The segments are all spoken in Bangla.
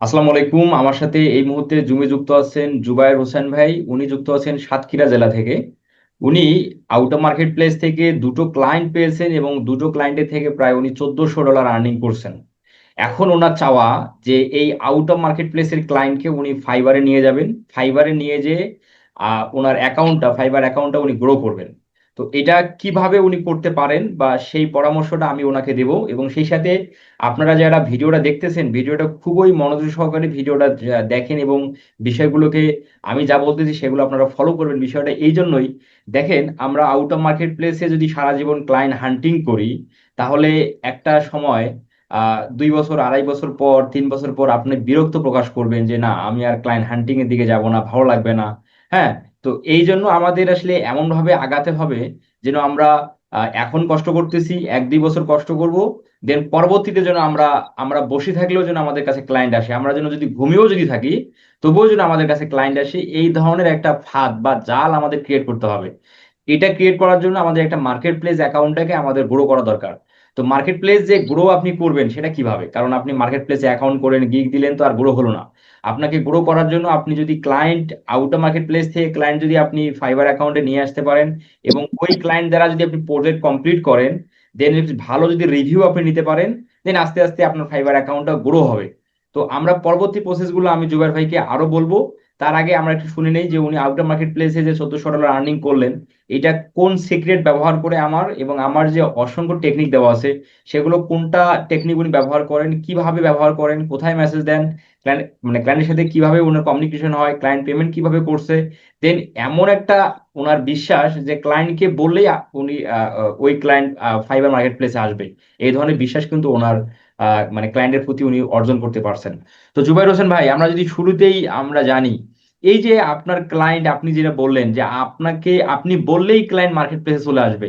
আসসালামু আলাইকুম। আমার সাথে এই মুহূর্তে জুমে যুক্ত আছেন জুবায়ের হোসেন ভাই। উনি যুক্ত আছেন সাতক্ষীরা জেলা থেকে। উনি আউটার মার্কেট প্লেস থেকে দুটো ক্লায়েন্ট পেয়েছেন এবং দুটো ক্লায়েন্টের থেকে প্রায় উনি চোদ্দশো ডলার আর্নিং করছেন। এখন ওনার চাওয়া যে এই আউট অফ মার্কেট প্লেসের ক্লায়েন্টকে উনি ফাইবারে নিয়ে যাবেন। ফাইবারে নিয়ে যেয়ে ওনার অ্যাকাউন্টটা ফাইবার অ্যাকাউন্টটা উনি গ্রো করবেন। তো এটা কীভাবে উনি করতে পারেন বা সেই পরামর্শটা আমি ওনাকে দেব এবং সেই সাথে আপনারা যারা ভিডিওটা দেখতেছেন, ভিডিওটা খুবই মনোযোগ সহকারে ভিডিওটা দেখেন এবং বিষয়গুলোকে আমি যা বলতেছি সেগুলো আপনারা ফলো করবেন বিষয়টা এই জন্যই। দেখেন, আমরা আউট অফ মার্কেট প্লেসে যদি সারা জীবন ক্লায়েন্ট হান্টিং করি, তাহলে একটা সময় দুই বছর, আড়াই বছর পর, তিন বছর পর আপনি বিরক্ত প্রকাশ করবেন যে, না, আমি আর ক্লায়েন্ট হান্টিং এর দিকে যাব না, ভালো লাগবে না। হ্যাঁ? তো এই জন্য আমাদের আসলে এমন ভাবে আগাতে হবে যেন আমরা এখন কষ্ট করতেছি, এক দুই বছর কষ্ট করব দেন পরবর্তীতে যেন আমরা আমরা বসে থাকলেও যেন আমাদের কাছে ক্লায়েন্ট আসে। আমরা যেন যদি ঘুমিয়েও যদি থাকি, তবুও যেন আমাদের কাছে ক্লায়েন্ট আসে, এই ধরনের একটা ফাঁদ বা জাল আমাদের ক্রিয়েট করতে হবে। এটা ক্রিয়েট করার জন্য আমাদের একটা মার্কেট প্লেস অ্যাকাউন্টটাকে আমাদের গ্রো করা দরকার। তো মার্কেট প্লেস যে গ্রো আপনি করবেন সেটা কীভাবে? কারণ আপনি মার্কেট প্লেসে অ্যাকাউন্ট করেন গিগ দিলেন তো আর গ্রো হলো না। আপনাকে গ্রো করার জন্য আপনি যদি client out of market place থেকে ক্লায়েন্ট যদি আপনি ফাইবার অ্যাকাউন্টে নিয়ে আসতে পারেন এবং ওই ক্লায়েন্ট দ্বারা যদি আপনি প্রজেক্ট কমপ্লিট করেন দেন ভালো যদি রিভিউ আপনি নিতে পারেন দেন আস্তে আস্তে আপনার ফাইবার অ্যাকাউন্টটা গ্রো হবে। তো আমরা পরবর্তী প্রসেসগুলো আমি জুবাইর ভাইকে আরও বলব। তার আগে আমরা একটু শুনে নেই যে উনি আউট অফ মার্কেট প্লেসে যে চোদ্দশো ডলার আর্নিং করলেন এটা কোন সিক্রেট ব্যবহার করে আমার এবং আমার যে অসংখ্য টেকনিক দেওয়া আছে, সেগুলো কোনটা টেকনিক উনি ব্যবহার করেন, কীভাবে ব্যবহার করেন, কোথায় মেসেজ দেন মানে ক্লায়েন্টের সাথে কীভাবে ওনার কমিউনিকেশন হয় ক্লায়েন্ট পেমেন্ট কীভাবে করছে দেন এমন একটা ওনার বিশ্বাস যে ক্লায়েন্টকে বললেই উনি ওই ক্লায়েন্ট ফাইবার মার্কেট প্লেসে আসবে। এই ধরনের বিশ্বাস কিন্তু ওনার মানে ক্লায়েন্টের প্রতি উনি অর্জন করতে পারছেন। তো জুবাইর হোসেন ভাই, আমরা যদি শুরুতেই আমরা জানি এই যে আপনার ক্লায়েন্ট আপনি যেটা বললেন যে আপনাকে, আপনি বললেই ক্লায়েন্ট মার্কেট প্লেসে চলে আসবে।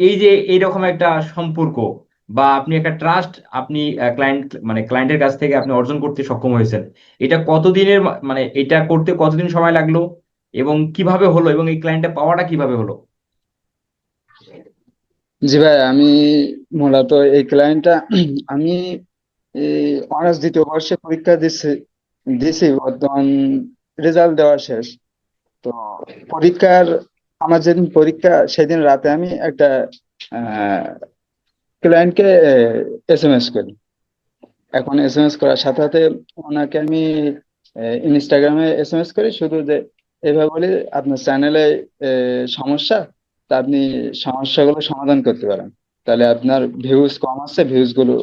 এই যে এইরকম একটা সম্পর্ক বা আপনি একটা ট্রাস্ট আপনি ক্লায়েন্ট মানে ক্লায়েন্টের কাছ থেকে আপনি অর্জন করতে সক্ষম হয়েছেন, এটা কতদিনের মানে এটা করতে কতদিন সময় লাগল এবং কীভাবে হলো এবং এই ক্লায়েন্টটা পাওয়াটা কীভাবে হলো? জি ভাই, আমি মূলত এই ক্লায়েন্টটা আমি অনার্স দ্বিতীয় বর্ষে পরীক্ষা দিচ্ছি দিছি, বর্তমান রেজাল্ট দেওয়া শেষ। তো পরীক্ষার, আমার যেদিন পরীক্ষা, সেদিন রাতে আমি একটা ক্লায়েন্টকে এস এম এস করি। এখন এস এম এস করার সাথে সাথে ওনাকে আমি ইনস্টাগ্রামে এস এম এস করি, শুধু যে এভাবে বলি, আপনার চ্যানেলে সমস্যা, তা আপনি সমস্যাগুলো সমাধান করতে পারেন। তাহলে আপনার ভিউজ কম আসছে ভিউজগুলো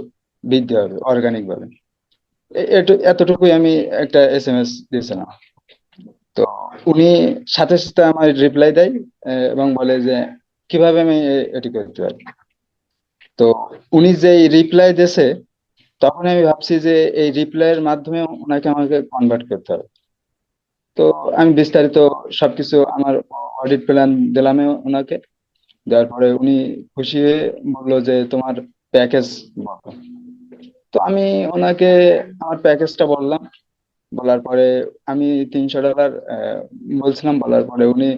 বৃদ্ধি হবে অর্গানিক ভাবে। এতটুকুই আমি একটা এস এম এস দিয়েছিলাম। তো উনি সাথে সাথে আমার রিপ্লাই দেয় এবং বলে যে, কীভাবে আমি এটি করতে পারি? তো উনি যে রিপ্লাই দিয়েছে, তখন আমি ভাবছি যে এই রিপ্লাইয়ের মাধ্যমে ওনাকে আমাকে কনভার্ট করতে হবে। তো আমি বিস্তারিত সবকিছু আমার অডিট প্ল্যান দিলাম ওনাকে। দেওয়ার পরে উনি খুশি হয়ে বলল যে, তোমার প্যাকেজ বলো। তো আমি ওনাকে আমার প্যাকেজটা বললাম। বলার পরে আমি তিনশো ডলার বলছিলাম, বলার পরে উনি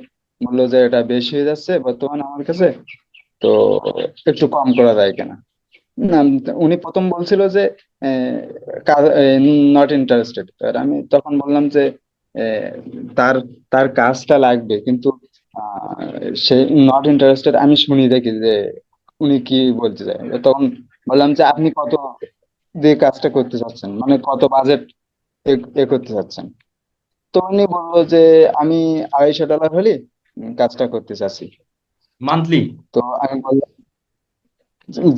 বলল যে এটা বেশি হয়ে যাচ্ছে বর্তমানে আমার কাছে, তো একটু কম করা যায় কিনা। উনি প্রথম বলছিল যে নট ইন্টারেস্টেড আর আমি তখন বললাম যে তার তার কাজটা লাগবে, কিন্তু সে নট ইন্টারেস্টেড আমি শুনি দেখি যে উনি কি বলতে চায়। তখন বললাম যে, আপনি কত দিয়ে কাজটা করতে চাচ্ছেন? মানে কত বাজেট এ করতে চাচ্ছেন। তো উনি বলল যে আমি আড়াইশো ডলার হলে কাজটা করতে চাচ্ছি। মান্থলি তো আমি বললাম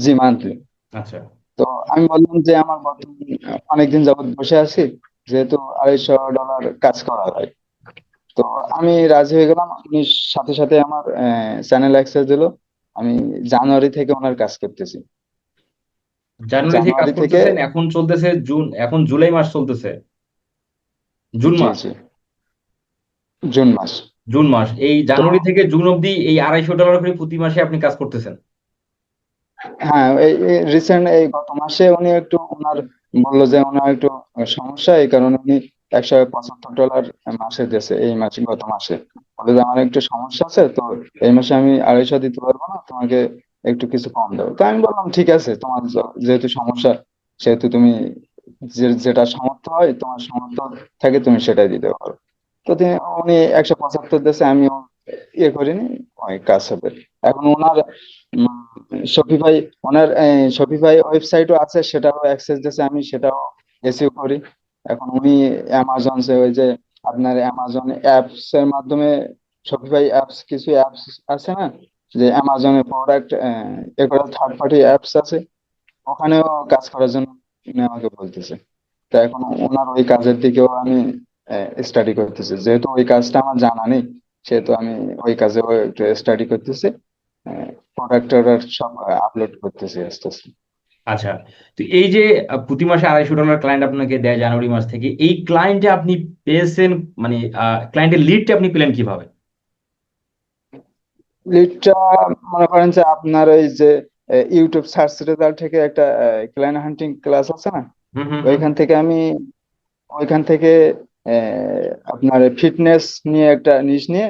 জি মান্থলি আচ্ছা। তো আমি বললাম যে আমার বর্তমান অনেকদিন যাবত বসে আছি যেহেতু আড়াইশো ডলার কাজ করা হয়। তো আমি রাজি হয়ে গেলাম। উনি সাথে সাথে আমার চ্যানেল অ্যাক্সেস দিলো। আমি জানুয়ারি থেকে ওনার কাজ করতেছি। জানুয়ারি থেকে এখন চলতেছে জুন এখন জুলাই মাস চলতেছে। জুন মাস। জুন মাস। জুন মাস। এই জানুয়ারি থেকে জুন অবধি এই আড়াইশো ডলার করে প্রতি মাসে আপনি কাজ করতেছেন। হ্যাঁ এই রিসেন্ট এই গত মাসে উনি একটু ওনার বলল যে ওনার একটু সমস্যা এই কারণে উনি একশো পঁচাত্তর ডলার মাসে দিয়েছে এই মাসে গত মাসে। বলে যে আমার একটু সমস্যা আছে তো এই মাসে আমি আড়াইশো দিতে পারব না তোমাকে একটু কিছু কম দেবো। তো আমি বললাম ঠিক আছে তোমার যেহেতু সমস্যা সেহেতু তুমি যেটা সামর্থ্য হয়, তোমার সামর্থ্য থাকে তুমি সেটাই দিতে পারো। তো তিনি, উনি একশো পঁচাত্তর দেশে আমিও ইয়ে করিনি, ওই কাজ হবে। এখন ওনার শপিফাই ওনার শপিফাই ওয়েবসাইটও আছে, সেটাও অ্যাক্সেস দিয়েছে, আমি সেটাও এসইও করি। এখন উনি অ্যামাজন ওই যে, আপনার অ্যামাজন অ্যাপস এর মাধ্যমে শপিফাই অ্যাপস কিছু অ্যাপস আছে না, যে অ্যামাজনের প্রোডাক্ট এগুলো থার্ড পার্টি অ্যাপস আছে, ওখানেও কাজ করার জন্য উনি আমাকে বলতেছে। তো এখন ওনার ওই কাজের দিকেও আমি স্টাডি করতেছি। যেহেতু ওই কাজটা আমার জানা নেই সেহেতু আমি ওই কাজেও একটু স্টাডি করতেছি প্রোডাক্ট সব আপলোড করতেছি আস্তে আস্তে। আচ্ছা তো এই যে প্রতি মাসে আড়াইশো ডলার ক্লায়েন্ট আপনাকে দেয় জানুয়ারি মাস থেকে এই ক্লায়েন্টে আপনি পেয়েছেন মানে ক্লায়েন্টের লিডটা আপনি পেলেন কীভাবে? লিডটা মনে করেন যে আপনার ওই যে ইউটিউব সার্চ রেজাল্ট থেকে একটা ক্লায়েন্ট হান্টিং ক্লাস আছে না। ওইখান থেকে আমি ওইখান থেকে আপনার ফিটনেস নিয়ে একটা নিশ নিয়ে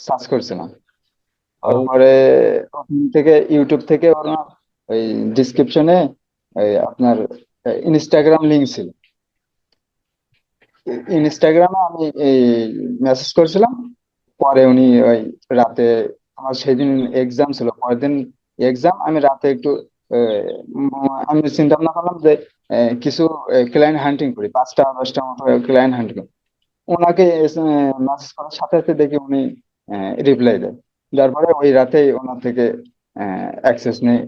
সার্চ করছিলাম। তারপরে ওখান থেকে ইউটিউব থেকে ওরা ওই ডিসক্রিপশনে আপনার ইনস্টাগ্রাম লিংক ছিল। ইনস্টাগ্রামে আমি এই মেসেজ করেছিলাম পরে উনি ওই রাতে আমার সেদিন এক্সাম ছিল পরের দিন এক্সাম আমি রাতে একটু আমি চিন্তা ভাবনা করলাম যে কিছু ক্লায়েন্ট হান্টিং করি পাঁচটা দশটা মতো ক্লায়েন্ট হান্টিং করি। ওনাকে মেসেজ করার সাথে সাথে দেখি উনি রিপ্লাই দেয়। যার পরে ওই রাতেই ওনার থেকে অ্যাক্সেস নেই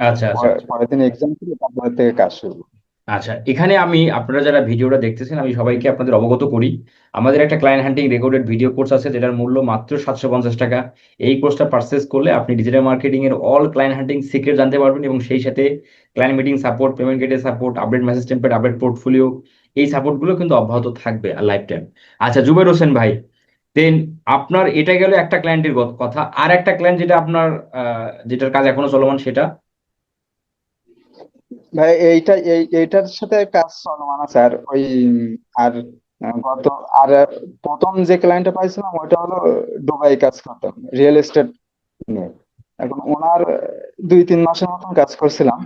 আচ্ছা আচ্ছা পরের দিন এক্সাম ছিল তারপরে থেকে কাজ শুরু। আচ্ছা এখানে আমি আপনারা যারা ভিডিওটা দেখতেছেন, আমি সবাইকে আপনাদের অবগত করি। আমাদের একটা client hunting recorded video course আছে, যেটার মূল্য মাত্র সাতশো পঞ্চাশ টাকা। এই কোর্সটা পারচেস করলে আপনি ডিজিটাল মার্কেটিং এর অল ক্লায়েন্ট হান্টিং সিক্রেট জানতে পারবেন এবং সেই সাথে ক্লায়েন্ট মিটিং সাপোর্ট পেমেন্ট গেটের support update message template update portfolio এই সাপোর্টগুলো কিন্তু অব্যাহত থাকবে আর লাইফ টাইম আচ্ছা জুবের হোসেন ভাই দেন আপনার এটা গেল একটা ক্লায়েন্টের কথা। আর একটা ক্লায়েন্ট যেটা আপনার যেটার কাজ এখনও চলমান সেটা? ভাই এইটা এই এইটার সাথে কাজ চলমান আছে। আর ওই আর গত আর প্রথম যে ক্লায়েন্টটা পাইছিলাম ওইটা হলো দুবাই কাজ করতাম রিয়েল এস্টেট নিয়ে। এখন ওনার দুই তিন মাসের মতন কাজ করছিলাম।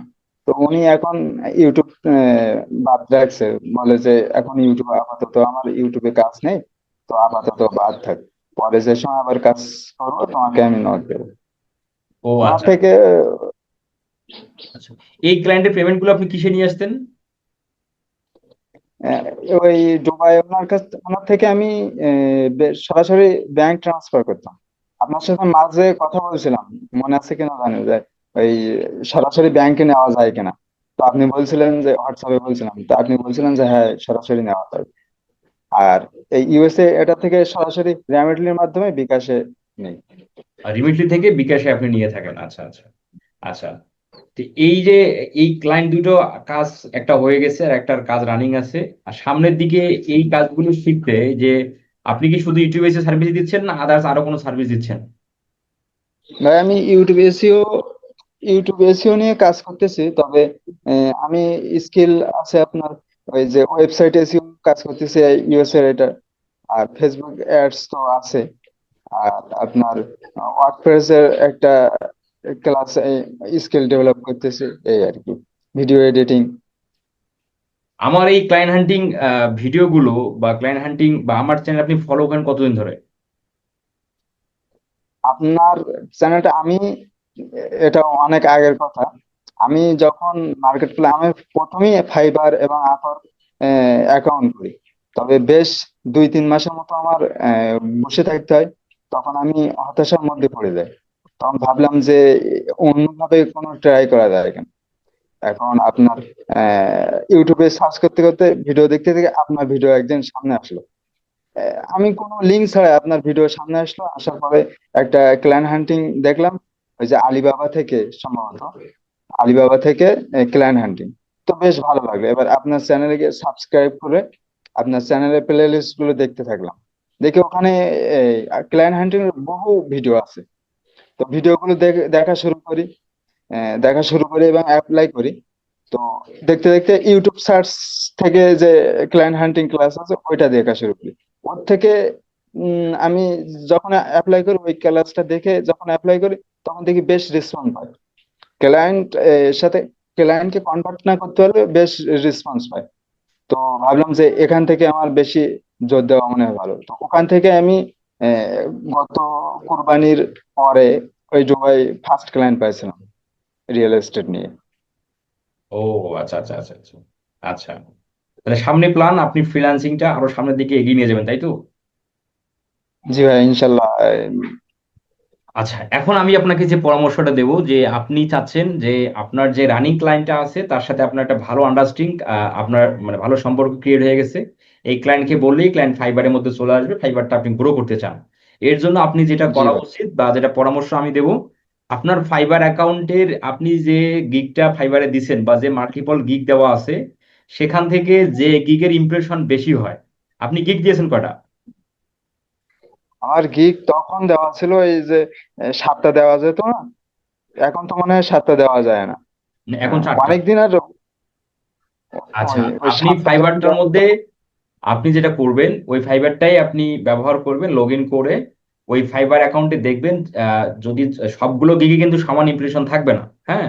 তো উনি এখন ইউটিউব বাদ রাখছে। বলে যে এখন ইউটিউব আপাতত আমার ইউটিউবে কাজ নেই তো আপাতত বাদ থাক। পরে যে সময় আবার কাজ করব তোমাকে আমি নোট দেবো। আচ্ছা। থেকে আচ্ছা এই ক্লায়েন্টের পেমেন্টগুলো আপনি কিসে নিয়ে আসতেন? আহ, ওই দুবাই ওনার কাছ ওনার থেকে আমি সরাসরি ব্যাংক ট্রান্সফার করতাম। আপনার সাথে মাঝে কথা বলছিলাম মনে আছে কিনা জানি যে ওই সরাসরি ব্যাংকে নেওয়া যায় কিনা। তো আপনি বলছিলেন যে হোয়াটসঅ্যাপে বলছিলাম তো আপনি বলছিলেন যে হ্যাঁ সরাসরি নেওয়া যাবে। আর এই ইউএসএ এটা থেকে সরাসরি র্যামিটলির মাধ্যমে বিকাশে নেই। রিমিটলি থেকে বিকাশে আপনি নিয়ে থাকেন আচ্ছা আচ্ছা আচ্ছা। এই যে, এই ক্লায়েন্ট দুটো কাজ একটা হয়ে গেছে আর একটার কাজ রানিং আছে। আর সামনের দিকে এই কাজগুলো শিখতে যে, আপনি কি শুধু ইউটিউবে এসে সার্ভিস দিচ্ছেন না আদার্স আরও কোনো সার্ভিস দিচ্ছেন? ভাই, আমি ইউটিউব এসিও ইউটিউব এসিও নিয়ে কাজ করতেছি, তবে আমি স্কিল আছে আপনার, ওই যে ওয়েবসাইট এসিও কাজ করতেছি ইউএস এর এটা। আর ফেসবুক অ্যাডস তো আছে। আর আপনার ওয়ার্ডপ্রেস এর একটা ক্লাস স্কিল ডেভেলপ করতেছি এই আর কি। ভিডিও এডিটিং আমার এই ক্লায়েন্ট হান্টিং ভিডিওগুলো বা ক্লায়েন্ট হান্টিং বা আমার চ্যানেল আপনি ফলো করেন কতদিন ধরে? আপনার চ্যানেলটা আমি এটা অনেক আগের কথা। আমি যখন মার্কেট প্লে আমি প্রথমেই ফাইবার এবং আপর অ্যাকাউন্ট করি। তবে বেশ দুই তিন মাসের মতো আমার বসে থাকতে হয়। তখন আমি হতাশার মধ্যে পড়ে যাই। তখন ভাবলাম যে অন্যভাবে কোনো ট্রাই করা যায় কেন? এখন আপনার ইউটিউবে সার্চ করতে করতে ভিডিও দেখতে দেখতে আপনার ভিডিও একদিন সামনে আসলো। আমি কোনো লিঙ্ক ছাড়া আপনার ভিডিও সামনে আসলো, আসার পরে একটা ক্লায়েন্ট হান্টিং দেখলাম, ওই যে আলিবাবা থেকে সম্ভবত, আলিবাবা থেকে ক্লায়েন্ট হান্টিং তো বেশ ভালো লাগল। এবার আপনার চ্যানেলে গিয়ে সাবস্ক্রাইব করে আপনার চ্যানেলের প্লে লিস্টগুলো দেখতে থাকলাম। দেখে ওখানে ক্লায়েন্ট হান্টিং বহু ভিডিও আছে। তো ভিডিওগুলো দেখা শুরু করি। দেখা শুরু করি এবং অ্যাপ্লাই করি। তো দেখতে দেখতে ইউটিউব সার্চ থেকে যে ক্লায়েন্ট হান্টিং ক্লাস আছে, ওইটা দেখা শুরু করি। ওর থেকে আমি যখন অ্যাপ্লাই করি, ওই ক্লাসটা দেখে যখন অ্যাপ্লাই করি, তখন দেখি বেশ রেসপন্স পাই ক্লায়েন্ট সাথে ক্লায়েন্টকে কন্ট্যাক্ট না করতে পারলে বেশ রেসপন্স পাই তো ভাবলাম যে এখান থেকে আমার বেশি জোর দেওয়া মনে হয় ভালো। তো ওখান থেকে আমি গত কোরবানির পরে ওই জুবাই ফার্স্ট ক্লায়েন্ট পাইছিলাম রিয়েল এস্টেট নিয়ে। ও আচ্ছা আচ্ছা আচ্ছা আচ্ছা আচ্ছা। তাহলে সামনে প্ল্যান আপনি ফ্রিল্যান্সিংটা আরও সামনের দিকে এগিয়ে নিয়ে যাবেন তাই তো? জি ভাই ইনশাল্লাহ। আচ্ছা এখন আমি আপনাকে যে পরামর্শটা দেব যে আপনি চাচ্ছেন যে আপনার যে রানিং ক্লায়েন্টটা আছে তার সাথে আপনার একটা ভালো আন্ডারস্ট্যান্ডিং আপনার মানে ভালো সম্পর্ক ক্রিয়েট হয়ে গেছে। এই ক্লায়েন্টকে বললেই ক্লায়েন্ট ফাইবারের মধ্যে চলে আসবে ফাইবারটা আপনি গ্রো করতে চান। এর জন্য আপনি যেটা করা উচিত বা যেটা পরামর্শ আমি দেব আপনার ফাইবার অ্যাকাউন্টের আপনি যে গিগটা ফাইবারে দিছেন বা যে মাল্টিপল গিগ দেওয়া আছে সেখান থেকে যে গিগের ইমপ্রেশন বেশি হয় আপনি গিগ দিয়েছেন কটা আমার গিগ তখন দেওয়া ছিল এই যে সাতটা দেওয়া যেত না এখন তো মনে হয় সাতটা দেওয়া যায় না। এখন অনেকদিন আর আচ্ছা আপনি ফাইবারটার মধ্যে আপনি যেটা করবেন ওই ফাইবারটাই আপনি ব্যবহার করবেন লগ ইন করে ওই ফাইবার অ্যাকাউন্টে দেখবেন আহ, যদি সবগুলো গিগে কিন্তু সমান ইমপ্রেশন থাকবে না হ্যাঁ?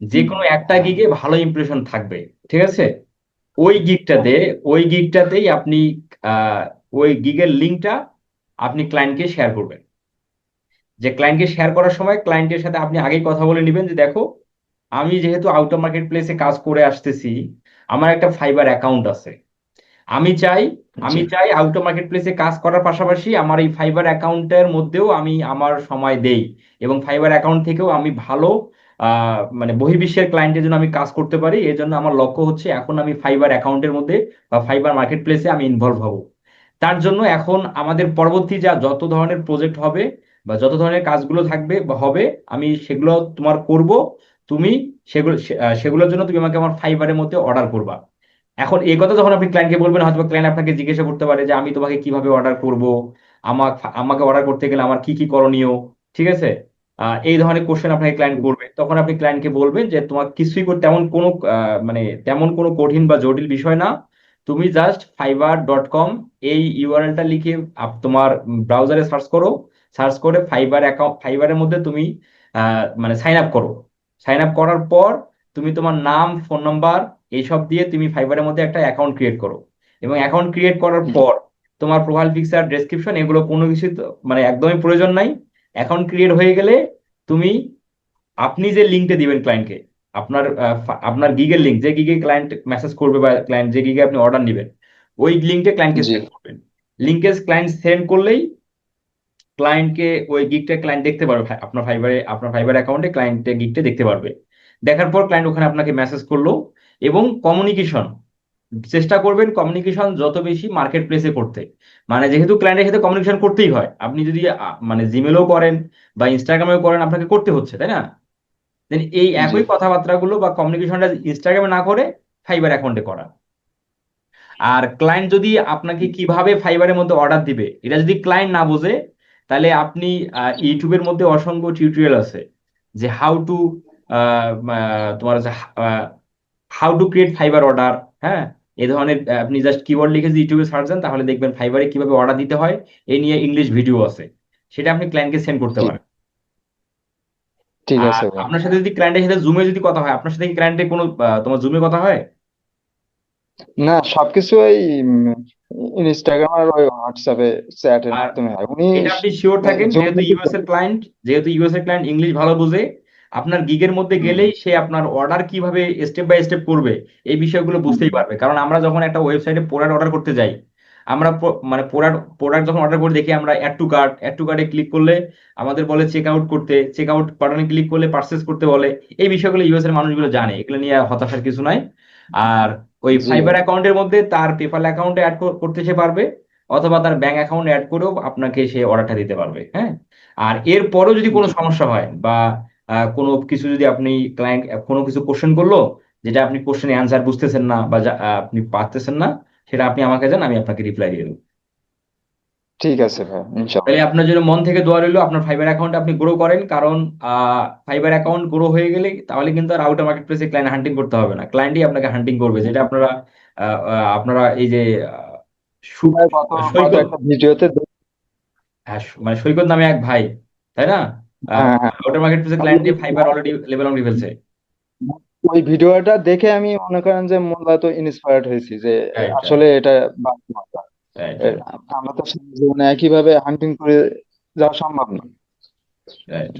যে কোনো একটা গিগে ভালো ইমপ্রেশন থাকবে ঠিক আছে? ওই গিগটাতে ওই গিগটাতেই আপনি আহ, ওই গিগের লিঙ্কটা আপনি ক্লায়েন্টকে শেয়ার করবেন। যে ক্লায়েন্টকে শেয়ার করার সময় ক্লায়েন্টের সাথে আপনি আগেই কথা বলে নেবেন যে দেখো আমি যেহেতু আউট অফ মার্কেট প্লেসে কাজ করে আসতেছি আমার একটা ফাইবার অ্যাকাউন্ট আছে। আমি চাই আমি চাই আউট মার্কেট প্লেসে কাজ করার পাশাপাশি আমার এই ফাইবার অ্যাকাউন্টের মধ্যেও আমি আমার সময় দেই এবং ফাইবার অ্যাকাউন্ট থেকেও আমি ভালো মানে বহির্বিশ্বের ক্লায়েন্টের জন্য আমি কাজ করতে পারি। এর জন্য আমার লক্ষ্য হচ্ছে এখন আমি ফাইবার অ্যাকাউন্টের মধ্যে বা ফাইবার মার্কেট প্লেসে আমি ইনভলভ হব। তার জন্য এখন আমাদের পরবর্তী যা যত ধরনের প্রজেক্ট হবে বা যত ধরনের কাজগুলো থাকবে বা হবে আমি সেগুলো তোমার করব। তুমি সেগুলো সেগুলোর জন্য তুমি আমাকে আমার ফাইবারের মধ্যে অর্ডার করবা। এখন এই কথা যখন আপনি ক্লায়েন্টকে বলবেন হয়তো ক্লায়েন্ট আপনাকে জিজ্ঞাসা করতে পারে যে, আমি তোমাকে কীভাবে অর্ডার করব? আমাকে আমাকে অর্ডার করতে গেলে আমার কি কি করণীয়? ঠিক আছে? এই ধরনের কোশ্চেন আপনাকে ক্লায়েন্ট করবে। তখন আপনি ক্লায়েন্টকে বলবেন যে, তোমার কিছুই তেমন কোনো মানে তেমন কোনো কঠিন বা জটিল বিষয় না। তুমি জাস্ট ফাইবার ডট কম এই ইউআরএলটা লিখে তোমার ব্রাউজারে সার্চ করো। সার্চ করে ফাইবার অ্যাকাউন্ট ফাইবারের মধ্যে তুমি মানে সাইন আপ করো। সাইন আপ করার পর তুমি তোমার নাম ফোন নাম্বার এইসব দিয়ে তুমি ফাইবারের মধ্যে একটা অ্যাকাউন্ট ক্রিয়েট করো। এবং অ্যাকাউন্ট ক্রিয়েট করার পর তোমার প্রোফাইল পিকচার ডেসক্রিপশন এগুলো কোনো কিছু মানে একদমই প্রয়োজন নাই। অ্যাকাউন্ট ক্রিয়েট হয়ে গেলে তুমি আপনি যে লিঙ্কটা দিবেন ক্লায়েন্টকে আপনার আপনার গিগের লিঙ্ক যে গিগে ক্লায়েন্ট মেসেজ করবে বা ক্লায়েন্ট যে গিগে আপনি অর্ডার নেবেন ওই লিঙ্কটা ক্লায়েন্টকে সেন্ড করবেন। লিঙ্কে ক্লায়েন্ট সেন্ড করলেই ক্লায়েন্টকে ওই গিগটা ক্লায়েন্ট দেখতে পারবে আপনার ফাইবারে আপনার ফাইবার অ্যাকাউন্টে ক্লায়েন্টের গিগটা দেখতে পারবে। দেখার পর ক্লায়েন্ট ওখানে আপনাকে মেসেজ করল এবং কমিউনিকেশন চেষ্টা করবেন কমিউনিকেশন যত বেশি মার্কেট প্লেসে করতে। মানে যেহেতু ক্লায়েন্টের সাথে কমিউনিকেশন করতেই হয় আপনি যদি মানে জিমেলও করেন বা ইনস্টাগ্রামেও করেন আপনাকে করতে হচ্ছে তাই না? দেন এই একই কথাবার্তাগুলো বা কমিউনিকেশনটা ইনস্টাগ্রামে না করে ফাইবার অ্যাকাউন্টে করা। আর ক্লায়েন্ট যদি আপনাকে কীভাবে ফাইবারের মধ্যে অর্ডার দিবে এটা যদি ক্লায়েন্ট না বোঝে তাহলে আপনি ইউটিউবের মধ্যে অসংখ্য টিউটোরিয়াল আছে। যে হাউ টু তোমার হচ্ছে how to create Fiverr order হ্যাঁ? এই ধরনের আপনি জাস্ট কিওয়ার্ড লিখে যদি ইউটিউবে সার্চ দেন তাহলে দেখবেন ফাইবারে কীভাবে অর্ডার দিতে হয় এই নিয়ে ইংলিশ ভিডিও আছে। সেটা আপনি ক্লায়েন্টকে সেন্ড করতে পারেন। ঠিক আছে আপনার সাথে যদি ক্লায়েন্টের সাথে জুমে যদি কথা হয় আপনার সাথে কি ক্লায়েন্টের কোনো তোমার জুমে কথা হয়? না সবকিছু ওই ইনস্টাগ্রাম আর ওই হোয়াটসঅ্যাপে চ্যাটের মাধ্যমে হয়। উনি এটা আপনি শিওর থাকেন যেহেতু ইউএস এর ক্লায়েন্ট যেহেতু ইউএস এর ক্লায়েন্ট ইংলিশ ভালো বোঝে আপনার গিগের মধ্যে গেলেই সে আপনার অর্ডার কীভাবে স্টেপ বাই স্টেপ করবে এই বিষয়গুলো বুঝতেই পারবে। কারণ আমরা যখন একটা ওয়েবসাইটে প্রোডাক্ট অর্ডার করতে যাই আমরা মানে প্রোডাক্ট প্রোডাক্ট যখন অর্ডার করে দেখি আমরা add to cart add to কার্টে ক্লিক করলে আমাদের বলে চেক আউট করতে চেক আউট বাটনে ক্লিক করলে পারচেস করতে বলে এই বিষয়গুলো ইউএস এর মানুষগুলো জানে। এগুলো নিয়ে হতাশার কিছু নাই। আর ওই জি ফাইবার অ্যাকাউন্টের মধ্যে তার পেপাল অ্যাকাউন্টে অ্যাড করতে সে পারবে অথবা তার ব্যাংক অ্যাকাউন্ট অ্যাড করেও আপনাকে সে অর্ডারটা দিতে পারবে হ্যাঁ? আর এরপরও যদি কোনো সমস্যা হয় বা কোনো কিছু যদি আপনি ক্লায়েন্ট কোনো কিছু কোশ্চেন করল যেটা আপনি কোশ্চেনের অ্যান্সার বুঝতেছেন না বা আপনি পারতেছেন না সেটা আপনি আমাকে জান আমি আপনাকে রিপ্লাই দিয়ে দেবো। ঠিক আছে ভাই তাহলে আপনার জন্য মন থেকে দোয়া রইল আপনার ফাইবার অ্যাকাউন্ট আপনি গ্রো করেন কারণ ফাইবার অ্যাকাউন্ট গ্রো হয়ে গেলে তাহলে কিন্তু আর আউটার মার্কেট প্লেসে ক্লায়েন্ট হান্টিং করতে হবে না। ক্লায়েন্টই আপনাকে হান্টিং করবে যেটা আপনারা আপনারা এই যে ভিডিওতে হ্যাঁ মানে সৈকত নামে এক ভাই তাই না? আউটার মার্কেট প্লেসে ক্লায়েন্ট দিয়ে ফাইবার অলরেডি লেভেল অন ফেলছে ওই ভিডিওটা দেখে আমি মনে করেন যে মূলত ইন্সপায়ার্ড হয়েছি যে আসলে এটা আমরা তো জীবনে একইভাবে হান্টিং করে যাওয়া সম্ভব না।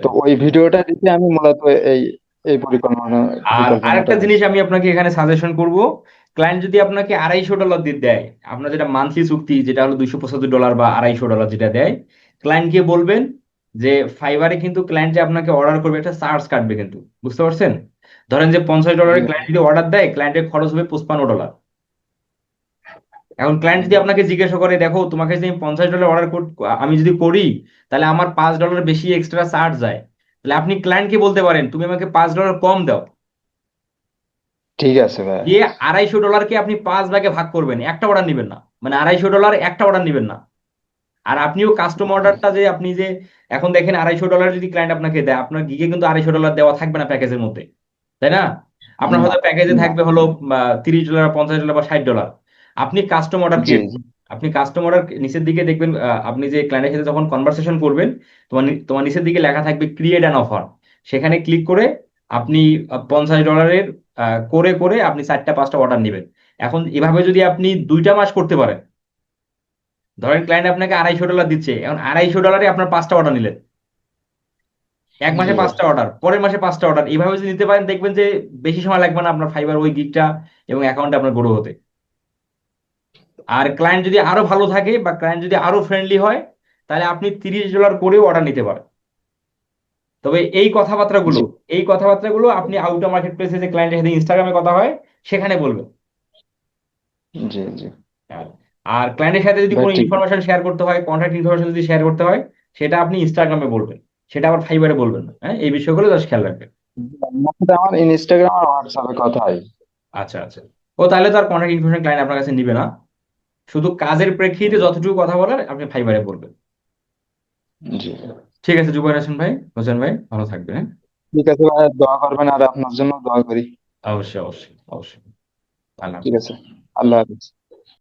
তো ওই ভিডিওটা দেখে আমি মূলত এই এই পরিকল্পনা আর আরেকটা জিনিস আমি আপনাকে এখানে সাজেশন করব। ক্লায়েন্ট যদি আপনাকে আড়াইশো ডলার দিয়ে দেয় আপনার যেটা মান্থলি চুক্তি যেটা হলো দুইশো পঁচাত্তর ডলার বা আড়াইশো ডলার যেটা দেয় ক্লায়েন্টকে বলবেন যে ফাইবারে কিন্তু ক্লায়েন্ট যে আপনাকে অর্ডার করবে একটা চার্জ কাটবে কিন্তু। বুঝতে পারছেন? ধরেন যে পঞ্চাশ ডলারের ক্লায়েন্ট যদি অর্ডার দেয় ক্লায়েন্টের খরচ হবে পঁচপান্ন ডলার এখন ক্লায়েন্ট যদি আপনাকে জিজ্ঞাসা করে দেখো তোমাকে যদি আমি পঞ্চাশ ডলার অর্ডার আমি যদি করি তাহলে আমার পাঁচ ডলার বেশি এক্সট্রা চার্জ যায়। তাহলে আপনি ক্লায়েন্টকে বলতে পারেন তুমি আমাকে পাঁচ ডলার কম দাও। ঠিক আছে ভাই। দিয়ে আড়াইশো ডলারকে আপনি পাঁচ ভাগে ভাগ করবেন একটা অর্ডার নেবেন না। মানে আড়াইশো ডলার একটা অর্ডার নেবেন না। আর আপনিও কাস্টম অর্ডারটা যে আপনি যে এখন দেখেন আড়াইশো ডলার যদি ক্লায়েন্ট আপনাকে দেয় আপনার গিগে কিন্তু আড়াইশো ডলার দেওয়া থাকবে না প্যাকেজের মধ্যে তাই না? আপনার হয়তো প্যাকেজে থাকবে হলো তিরিশ ডলার পঞ্চাশ ডলার বা ষাট ডলার আপনি কাস্টম অর্ডার আপনি কাস্টম অর্ডার নিচের দিকে দেখবেন আপনি যে ক্লায়েন্টের সাথে যখন কনভারসেশন করবেন তোমার তোমার নিচের দিকে লেখা থাকবে ক্রিয়েট অ্যান অফার সেখানে ক্লিক করে আপনি পঞ্চাশ ডলারের করে করে আপনি চারটা পাঁচটা অর্ডার নেবেন। এখন এভাবে যদি আপনি দুইটা মাস করতে পারেন ধরেন ক্লায়েন্ট আপনাকে আড়াইশো ডলার দিচ্ছে এখন আড়াইশো ডলারে আপনার পাঁচটা অর্ডার নিলেন। এক মাসে পাঁচটা অর্ডার পরের মাসে পাঁচটা অর্ডার এইভাবে যদি নিতে পারেন দেখবেন যে বেশি সময় লাগবে না আপনার ফাইবার ওই গিগটা এবং অ্যাকাউন্টে আপনার গ্রো হতে। আর ক্লায়েন্ট যদি আরও ভালো থাকে বা ক্লায়েন্ট যদি আরও ফ্রেন্ডলি হয় তাহলে আপনি তিরিশ ডলার করেও অর্ডার নিতে পারেন। তবে এই কথাবার্তাগুলো এই কথাবার্তাগুলো আপনি আউটার মার্কেট প্লেসে যে ক্লায়েন্টের সাথে ইনস্টাগ্রামে কথা হয় সেখানে বলবেন। জি জি। আর ক্লায়েন্টের সাথে যদি কোনো ইনফরমেশন শেয়ার করতে হয় কন্ট্রাক্ট ইনফরমেশন যদি শেয়ার করতে হয় সেটা আপনি ইনস্টাগ্রামে বলবেন। সেটা আবার ফাইবারে বলবেন না হ্যাঁ? এই বিষয়গুলো জাস্ট খেয়াল রাখবেন। আমার ইনস্টাগ্রাম আর হোয়াটসঅ্যাপে কথা হয় আচ্ছা আচ্ছা। ও তাহলে তো আর কন্ট্রাক্ট ইনফরমেশন ক্লায়েন্ট আপনার কাছে নিবে না। শুধু কাজের প্রেক্ষিতে যতটুকু কথা বলার আপনি ফাইবারে বলবেন। জি। ঠিক আছে জুবাইর হোসেন ভাই হোসেন ভাই ভালো থাকবেন হ্যাঁ? ঠিক আছে ভাই দোয়া করবেন আর আপনার জন্য দোয়া করি। অবশ্যই অবশ্যই অবশ্যই। আল্লাহ ঠিক আছে আল্লাহ হাফিজ।